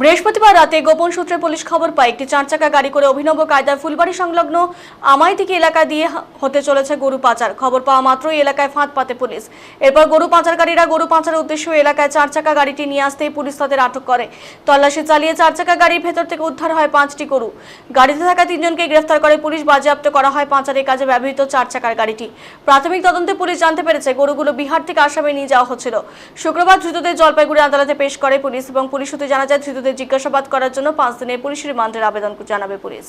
বৃহস্পতিবার রাতে গোপন সূত্রে পুলিশ খবর পায়, একটি চার চাকা গাড়ি করে অভিনব কায়দায় ফুলবাড়ি সংলগ্ন আমাইদিকে এলাকা দিয়ে হতে চলেছে গরু পাচার। খবর পাওয়া মাত্রই এলাকায় ফাঁদ পাতে পুলিশ। এরপর গরু পাচারকারীরা গরু পাচারের উদ্দেশ্যে এলাকায় চার চাকা গাড়িটি নিয়ে আসতেই পুলিশ তাদের আটক করে। তল্লাশি চালিয়ে চার চাকা গাড়ির ভেতর থেকে উদ্ধার হয় পাঁচটি গরু। গাড়িতে থাকা তিনজনকে গ্রেফতার করে পুলিশ বাজেয়াপ্ত করা হয় পাচারের কাজে ব্যবহৃত চার চাকার গাড়িটি। প্রাথমিক তদন্তে পুলিশ জানতে পেরেছে, গরুগুলো বিহার থেকে আসামে নিয়ে যাওয়া হচ্ছিল। শুক্রবার ধৃতদের জলপাইগুড়ি আদালতে পেশ করে পুলিশ এবং পুলিশ সূত্রে জানা যায়, ধৃতদের অভিযুক্তদের জিজ্ঞাসাবাদ করার জন্য পাঁচ দিনের পুলিশ রিমান্ডের আবেদন জানাবে পুলিশ।